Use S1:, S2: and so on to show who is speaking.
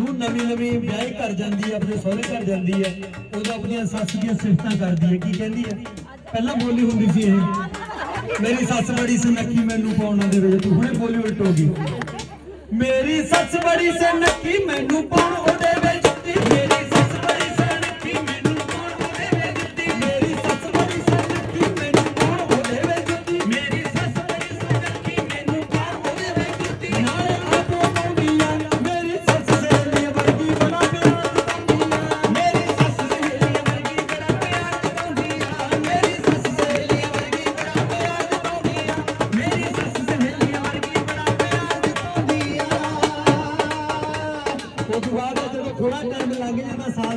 S1: ਵਿਆਹੀ ਘਰ ਜਾਂਦੀ ਹੈ, ਆਪਣੇ ਸਹੁਰੇ ਘਰ ਜਾਂਦੀ ਹੈ ਉਦੋਂ ਆਪਣੀਆਂ ਸੱਸ ਦੀਆਂ ਸਿਫਤਾਂ ਕਰਦੀ ਹੈ। ਕੀ ਕਹਿੰਦੀ ਹੈ? ਪਹਿਲਾਂ ਬੋਲੀ ਹੁੰਦੀ ਸੀ ਇਹ, ਮੇਰੀ ਸੱਸ ਬੜੀ ਸੁਨੱਖੀ ਮੈਨੂੰ ਪਾਉਣ ਨਾ ਦੇਵੇ ਤੂੰ ਹੁਣੇ ਬੋਲੀ ਉਲਟ ਹੋ ਗਈ। ਮੇਰੀ ਸੱਸ ਬੜੀ ਸੁਨੱਖੀ ਮੈਨੂੰ ਪਾਉਣ ਉਹ ਤੋਂ ਬਾਅਦ ਜਦੋਂ ਥੋੜਾ ਟਾਈਮ ਲੱਗ ਜਾਂਦਾ ਸਾਹ